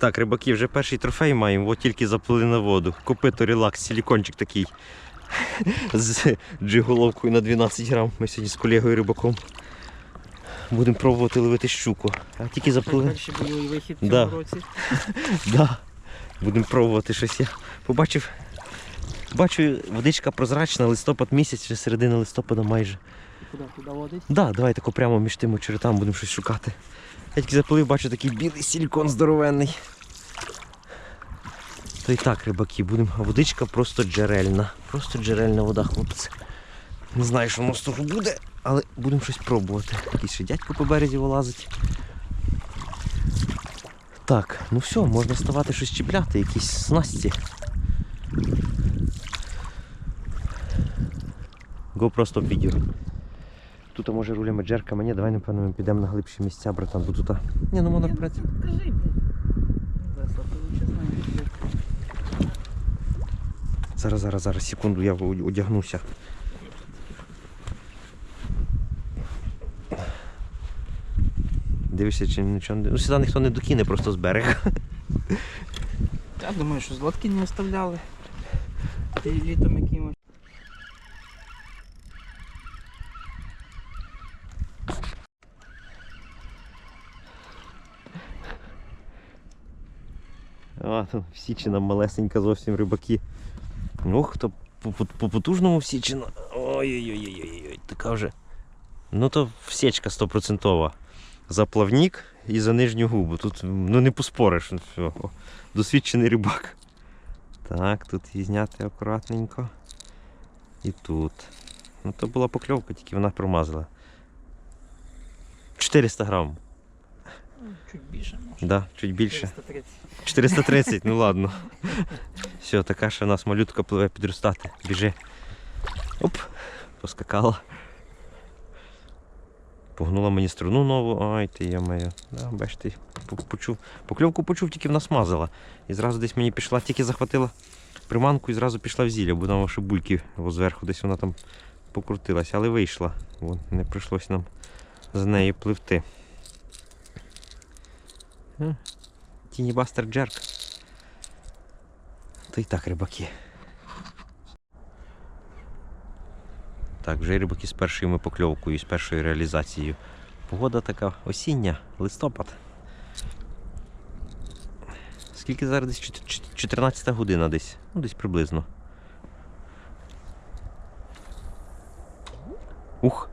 Так, рибаки, вже перший трофей маємо, от тільки заплили на воду. Копито релакс, силікончик такий. З джиголовкою на 12 грам. Ми сьогодні з колегою рибаком будемо пробувати ловити щуку. А тільки заплили. Вихід Да. році. Да. Будемо пробувати щось. Я побачив. Бачу, водичка прозрачна, листопад місяць, вже середина листопада майже. Куди туди водить? Да, давай тако прямо між тими очеретами будемо щось шукати. Я тільки заплив, бачу такий білий силікон здоровенний. То і так, рибаки, будемо. Водичка просто джерельна. Просто джерельна вода, хлопці. Не знаю, що воно з того буде, але будемо щось пробувати. Якийсь ще дядько по березі вилазить. Так, ну все, можна ставати щось чіпляти, якісь снасті. Го просто відео. Тут може рулями джерками, ні, давай напевно ми підемо на глибші місця, братан, бо тут. Ні, ну можна Ні, працювати. Кажи. Зараз. Зараз, зараз, секунду, я одягнуся. Дивишся, чи нічого не. Ну, сюди ніхто не докине просто з берега. Я думаю, що злотки не оставляли. Ти літом якимось. А, там всічина малесенька зовсім рибаки. Ох, то по, по, по потужному всічина. Ой-ой-ой, така вже. Ну то всечка стопроцентова. За плавник і за нижню губу. Тут ну не поспориш. Досвідчений рибак. Так, тут її зняти акуратненько. І тут. Ну то була покльовка, тільки вона промазала. 400 грам. Чуть більше, може. Да, чуть більше. 330. 430, ну ладно. Все, така ще у нас малютка пливе підростати. Біжи. Оп, поскакала. Погнула мені струну нову. Ай ти я моя. Да, бачите, по- почув. Покльовку почув, тільки вона смазала. І зразу десь мені пішла, тільки захватила приманку і зразу пішла в зілля, бо там ще бульки зверху, десь вона там покрутилась, але вийшла. Вон, не прийшлось нам з нею пливти. Тінібастер Джерк. То і так рибаки. Так, вже рибаки з першою покльовкою, з першою реалізацією. Погода така осіння, листопад. Скільки зараз десь Чот- чот- 14 година десь. Ну, десь приблизно. Ух.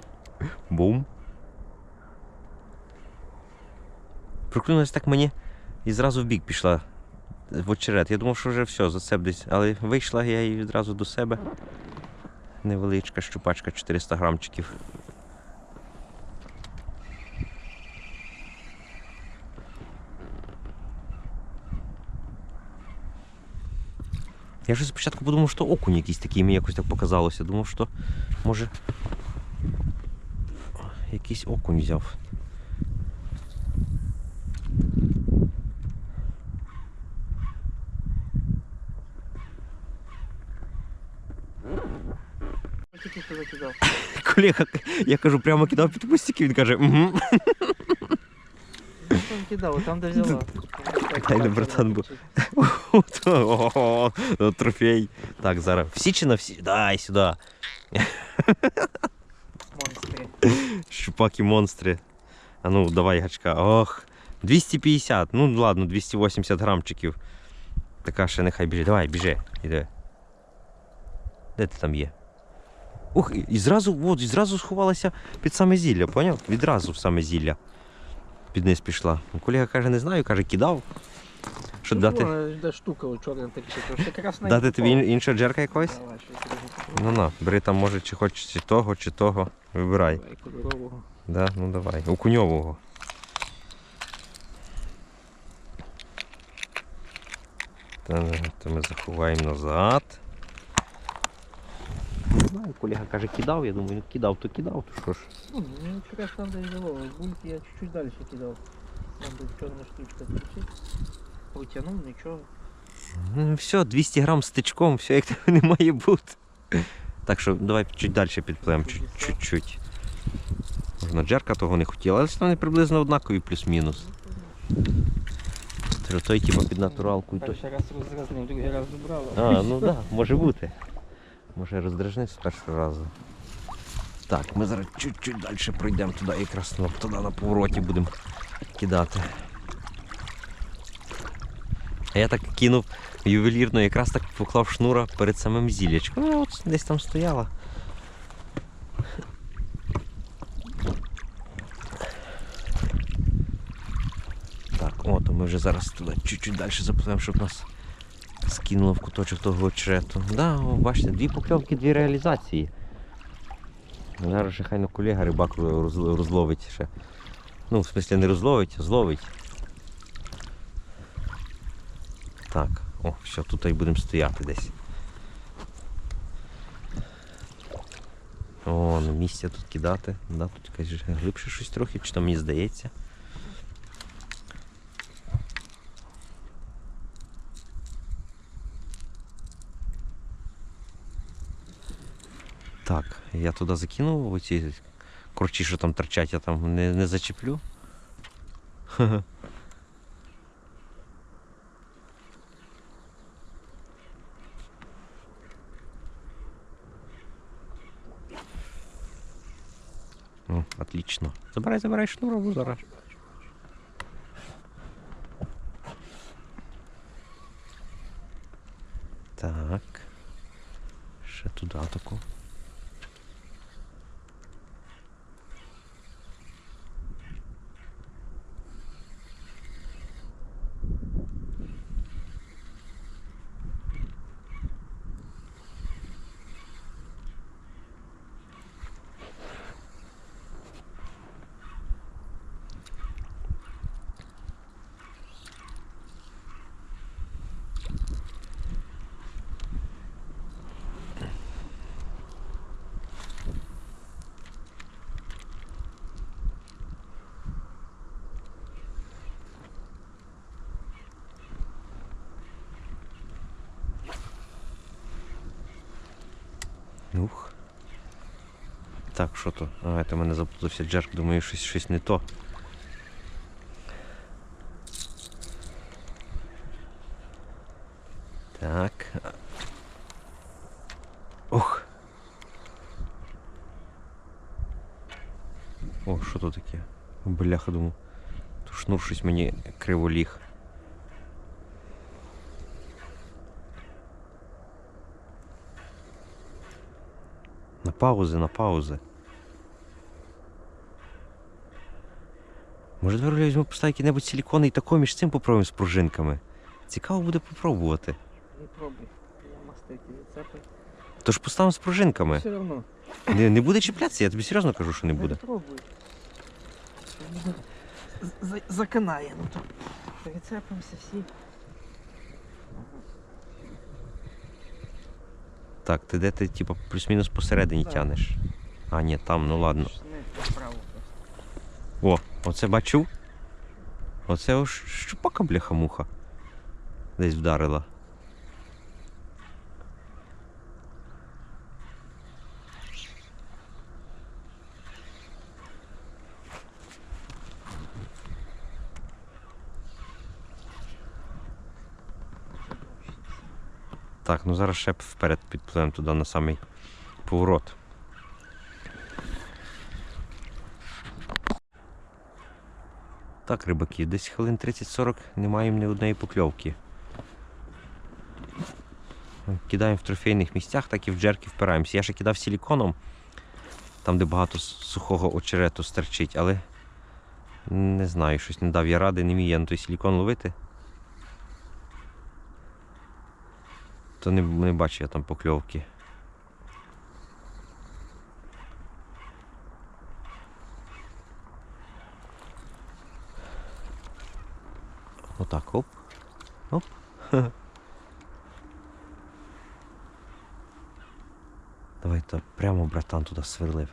Бум. Проклюнулась так мені і зразу в бік пішла в очерет. Я думав, що вже все, за себе десь. Але вийшла я її відразу до себе. Невеличка щупачка 400 грамчиків. Я ж спочатку подумав, що окунь якийсь такий, мені якось так показалося. Думав, що може якийсь окунь взяв. Тільки що закидав. Колега, я кажу, прямо кидав під кустики, він каже, угу. Що кидав, там де взяла. Дай не, братан, бо- О, Трофей. Так, зараз. Всічина всі. Дай сюди. Монстри. Щупаки монстри. А ну, давай гачка. Ох. 250. Ну ладно, 280 грамчиків. Така ще нехай біжить. Давай, біжи. Іди. Де ти там є? Ух, і- зразу, от, і зразу сховалася під саме зілля, поняв? Відразу в саме зілля. Під низ пішла. Колега каже, не знаю, каже, кидав. Що Ну, дати? Де штука у чорна текче, то ще Дати тобі ін- інша джерка якогось? Давай, щось я. Ну на, бери там, може, чи хочеш чи того, чи того. Вибирай. Давай, кольорового. Да? Ну давай. Окуньового. Та, то ми заховаємо назад. Не знаю, колега каже, кидав, я думаю, ну кидав, то кидав, то що ж. Ну, ну, там де взяло. Бульки я чуть-чуть далі кидав. Там де чорна штучка торчить. Витягнув, нічого. Ну, все, 200 грам стичком, все як тебе не має бути. Так що давай чуть далі підпливемо, чуть- чуть-чуть. Можна джерка того не хотіла, але вони приблизно однакові плюс-мінус. метри, той типу під натуралку. і той. Перший раз роздразнив, другий раз добрала. А, ну так, да, може бути. Може роздражнив з першого разу. Так, ми зараз чуть-чуть далі пройдемо туди, якраз ну, туди на повороті будемо кидати. А я так кинув ювелірно, якраз так поклав шнура перед самим зілячком. Ну, от десь там стояла. Так, о, ми вже зараз туди чуть-чуть далі запливемо, щоб нас скинуло в куточок того очерету. Да, бачите, дві покльовки, дві реалізації. Зараз ще хай на колега рибак розловить ще. Ну, в смислі не розловить, а зловить. Так, о, все, тут і будемо стояти десь. О, на місці тут кидати. Да, тут каже, глибше щось трохи, чи то мені здається. Так, я туди закинув оці корчі, що там торчать, я там не, не зачеплю. Отлично. Забирай, забирай шнурову зараз. Так. Ще туди таку. Ух. Так, що то? А, це в мене заплутався джерк, думаю, щось, щось не то. Так. Ох. О, що то таке? Бляха, думаю. Щось мені криво ліг. На паузи, на паузи. Може, тепер я візьму поставити який-небудь силікон і тако між цим попробуємо з пружинками. Цікаво буде попробувати. Не пробуй. Я мастики відцепи. Тож поставимо з пружинками. Все одно. Не, не буде чіплятися, я тобі серйозно кажу, що не буде. Пробуй. За- Заканає, ну то. Прицепимося всі. Так, ти де ти, типу, плюс-мінус посередині Так. тянеш. А, ні, там, ну ладно. О, оце бачу. Оце ось щупака бляха-муха. Десь вдарила. Ну зараз ще вперед підпливемо туди на самий поворот. Так, рибаки, десь хвилин 30-40 не маємо ні одної покльовки. Кидаємо в трофейних місцях, так і в джерки впираємося. Я ще кидав силіконом, там, де багато сухого очерету стерчить, але не знаю, щось не дав я ради, не вмію я на той силікон ловити. То не, не бачу я там покльовки. Отак, оп. Оп. Давай то прямо братан туди сверлив.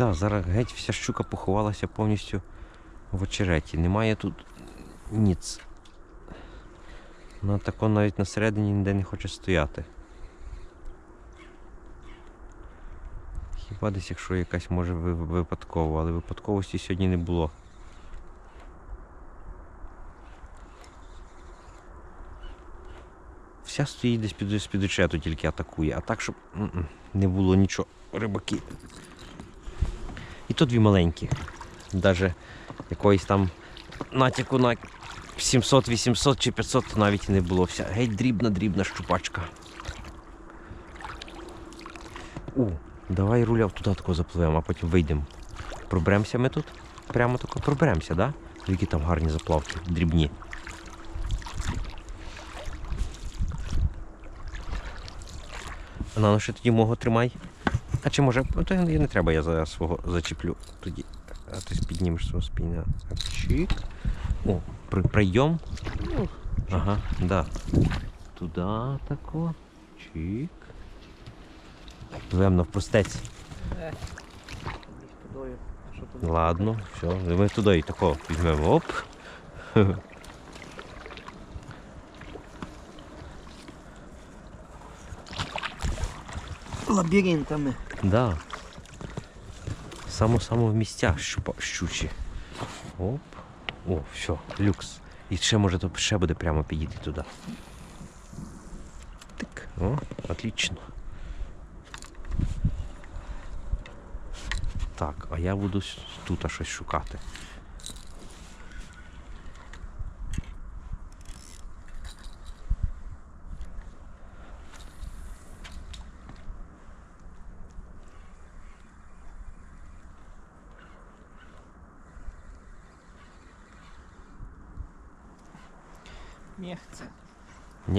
Да, зараз геть вся щука поховалася повністю в очереті. Немає тут ніц. Вона тако навіть на середині ніде не хоче стояти. Хіба десь, якщо якась може ви- випадково, але випадковості сьогодні не було. Вся стоїть десь під, з-під очету тільки атакує, а так, щоб не було нічого. Рибаки. І то дві маленькі. Даже якоїсь там натяку на 700, 800 чи 500 то навіть і не було. Вся геть дрібна, дрібна щупачка. У, давай руля туди тако запливемо, а потім вийдемо. Проберемося ми тут? Прямо тако проберемося, да? Які там гарні заплавки, дрібні. На ну ще тоді мого тримай. А чи може. Ну, то не треба, я за свого зачіплю тоді. А ти піднімеш свого спіння. Так, чик. О, при, прийом. Ну, Ага, да. Туда тако. Чик. Пливемо навпростець. е? Ладно, все. Ми туди і тако візьмемо. Оп. Лабіринтами. Да. Само-само в місцях щупа, щучі. Оп. О, все, люкс. І ще може то ще буде прямо підійти туди. Так, о, отлично. Так, а я буду тут щось шукати.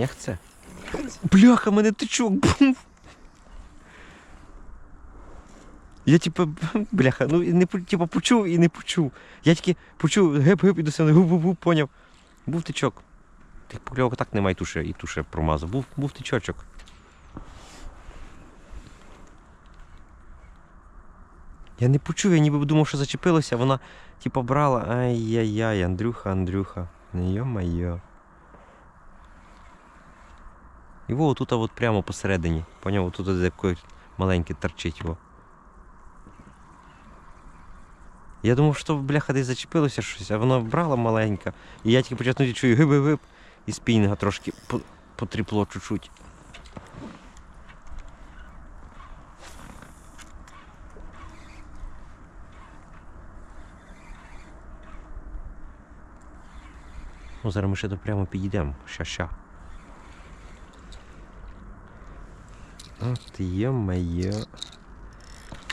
Нехце? Бляха, мене тичок. Я типа, бляха, ну не типа почув і не почув. Я тільки почув геп-геп і до себе гуп-гуп, поняв. Був тичок. Тих покльовок так немає туше, і туше промазав. Був, був тичочок. Я не почув, я ніби думав, що зачепилося, вона типа брала. Ай-яй-яй, Андрюха, Андрюха. Йо-майо. І во тут от прямо посередині. Поняв, тут де маленький торчить його. Я думав, що бляха десь зачепилося щось, а воно брала маленька. І я тільки початку чую гиби-гип, і спінінга трошки потріпло чуть-чуть. Ну, зараз ми ще до прямо підійдемо. Ща-ща. От є-моє.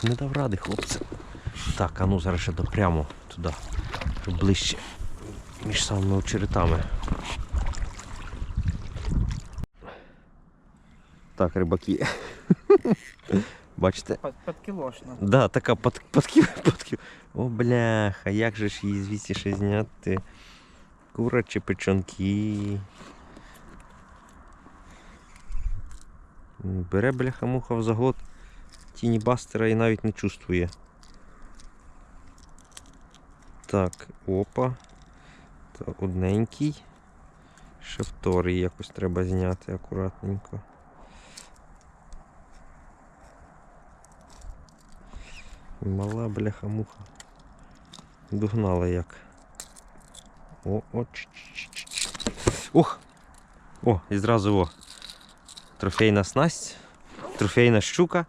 Не дав ради, хлопці. Так, а ну зараз ще до прямо туди. Ближче. Між самими очеретами. Так, рибаки. Бачите? Під, підкілошна. Да, така под, подків, подків. О, бляха, як же ж її звідси ще зняти? Курачі печонки. Бере бляха муха в заглот тіні бастера і навіть не чувствує. Так, опа. Та одненький. Ще вторий якось треба зняти акуратненько. Мала бляха-муха. Догнала як. О, о, ч ч ч ч Ух! О, і зразу о. Трофейна снасть. Трофейна щука.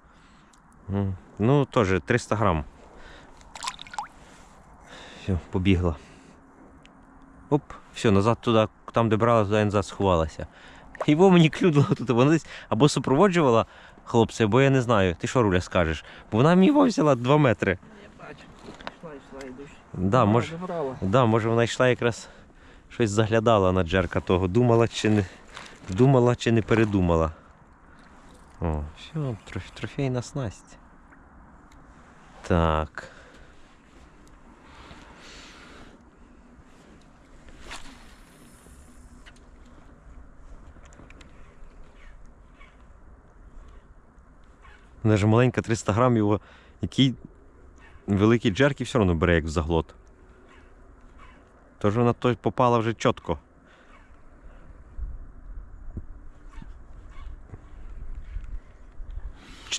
Ну, теж 300 грам. Все, побігла. Оп, все, назад туди, там, де брала, туди назад сховалася. І во мені клюнуло тут. Вона десь або супроводжувала хлопця, або я не знаю. Ти що, Руля, скажеш? Бо вона мені взяла 2 метри. Я бачу. Йшла, йшла, йдуть. Да, може, да, може вона йшла якраз щось заглядала на джерка того. Думала чи не думала чи не передумала. О, все, троф- трофейна снасть. Так. Вона ж маленька 300 грамів, його, який великий джерк і все одно бере як в заглот. Тож вона той попала вже чітко.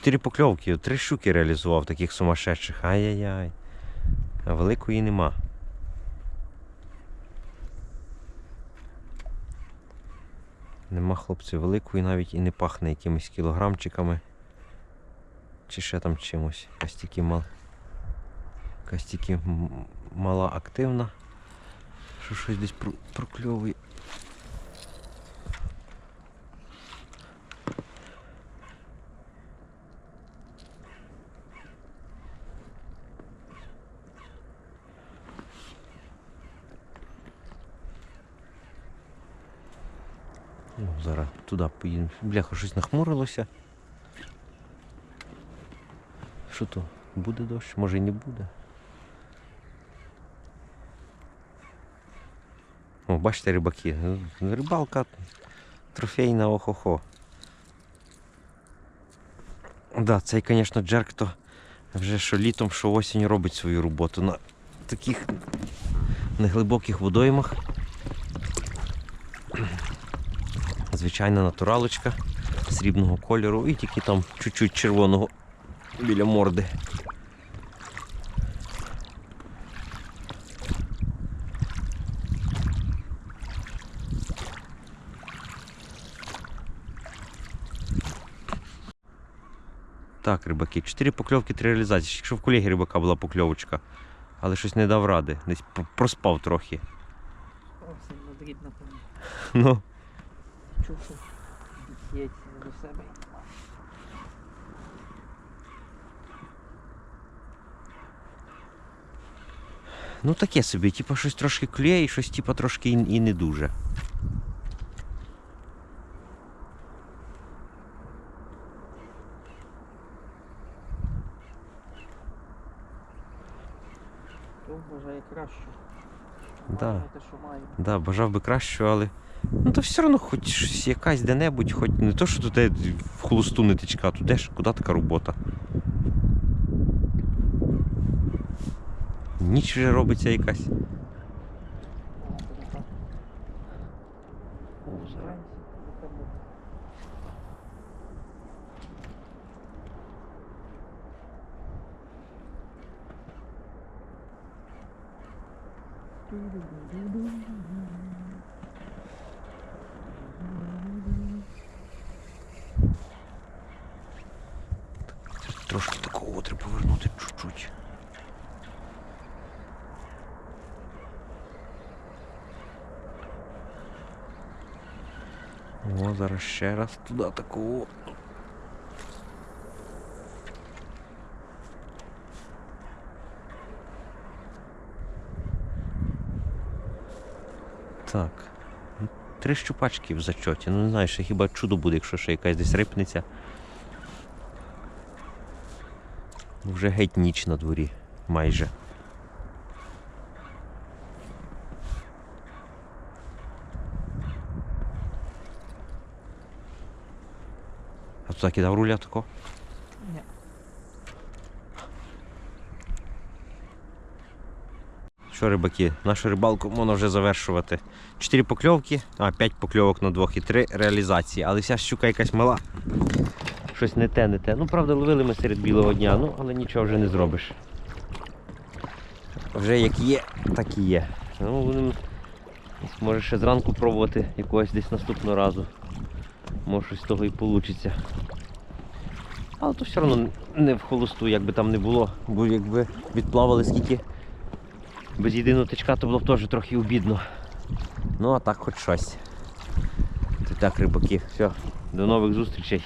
Чотири покльовки, три щуки реалізував таких сумасшедших. Ай-яй-яй. А великої нема. Нема хлопців великої навіть і не пахне якимись кілограмчиками. Чи ще там чимось. Якась тільки мал... Мала активна. Що щось десь прокльовує. Ну, зараз туди поїдемо. Бляха, щось нахмурилося. Що то? Буде дощ? Може і не буде. О, бачите, рибаки. Рибалка трофейна охо-хо. Да, цей, звісно, джерк то вже що літом, що осінь робить свою роботу на таких неглибоких водоймах. Звичайна натуралочка срібного кольору і тільки там чуть-чуть червоного біля морди. Так, рибаки, 4 покльовки, 3 реалізації. Якщо в колеги рибака була покльовочка, але щось не дав ради, десь проспав трохи. О, сильно дріб напевно. Ну, Чув, що до себе. ну таке собі, типа щось трошки клює і щось типа трошки і, і не дуже. То вважає краще. Да. Те, що маємо. Да, бажав би кращого, але. Ну то все одно хоч якась де-небудь, хоч не то, що тут е, в холосту нитичка, а тут де ж, куди така робота. Ніч вже робиться якась. Буде так. Вранці, напевно. Трошки такого треба повернути чуть-чуть. О, зараз ще раз туди такого. Так. Три щупачки в зачоті. Ну не знаю, ще хіба чудо буде, якщо ще якась десь рипнеться. Вже геть ніч на дворі. Майже. А туди кидав руля тако? Ні. Що, рибаки, нашу рибалку можна вже завершувати. Чотири покльовки, а п'ять покльовок на двох і три реалізації. Але вся щука якась мала. Щось не те, не те. Ну, правда, ловили ми серед білого дня, ну, але нічого вже не зробиш. Вже як є, так і є. Ну, будемо, може ще зранку пробувати якогось десь наступного разу. Може щось з того і вийде. Але то все одно не в холосту, як би там не було. Бо якби відплавали скільки без єдиного тичка, то було б теж трохи обідно. Ну а так хоч щось. Це так, рибаки. Все, до нових зустрічей.